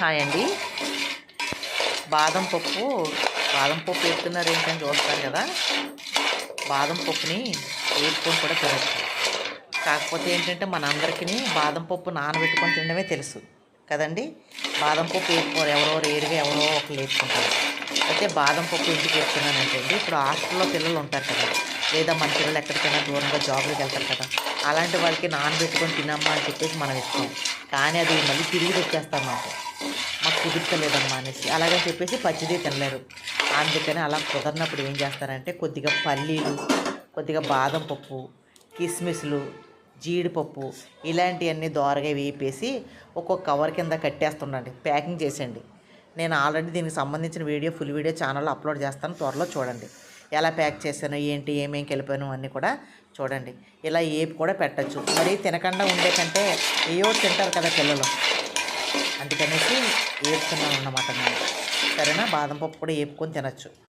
Hi అండి బాదం పప్పు బాదం పప్పు వేస్తున్నారు ఏంటని చూస్తారు కదా. బాదం పప్పుని వేసుకొని కూడా తినచ్చు. కాకపోతే ఏంటంటే మనందరికీ బాదం పప్పు నానబెట్టుకొని తినడమే తెలుసు కదండి. బాదం పప్పు వేసుకోరు ఎవరో రేరుగా ఎవరో ఒకరు వేసుకుంటారు అయితే బాదం పప్పు ఇంటికి వేసుకున్నానంటే అండి ఇప్పుడు హాస్టల్లో పిల్లలు ఉంటారు కదా. లేదా మన పిల్లలు ఎక్కడికైనా దూరంగా జాబ్లకు వెళ్తారు కదా. అలాంటి వాళ్ళకి నానబెట్టుకొని తినమ్మా అని చెప్పేసి మనం ఇస్తాం. కానీ అది మళ్ళీ తిరిగి తెచ్చేస్తాం మాకు. మాకు కుదుర్తలేదమ్మా అనేసి. అలాగని చెప్పేసి పచ్చిది తినలేరు. అందుకని అలా కుదరినప్పుడు ఏం చేస్తారంటే కొద్దిగా పల్లీలు కొద్దిగా బాదం పప్పు కిస్మిస్లు జీడిపప్పు ఇలాంటివన్నీ దోరగా వేపేసి ఒక్కొక్క కవర్ కింద కట్టేస్తుండండి. ప్యాకింగ్ చేసేయండి. నేను ఆల్రెడీ దీనికి సంబంధించిన వీడియో ఫుల్ వీడియో ఛానల్లో అప్లోడ్ చేస్తాను. త్వరలో చూడండి. ఎలా ప్యాక్ చేశాను ఏంటి ఏమేం కలిపాను అన్నీ కూడా చూడండి. ఇలా ఏపి కూడా పెట్టచ్చు. మరి తినకుండా ఉండే కంటే ఏయో తింటారు కదా పిల్లలు. అందుకనేసి వేపుతున్నాను అన్నమాట నేను సరేనా? బాదం పప్పు కూడా వేపుకొని తినచ్చు.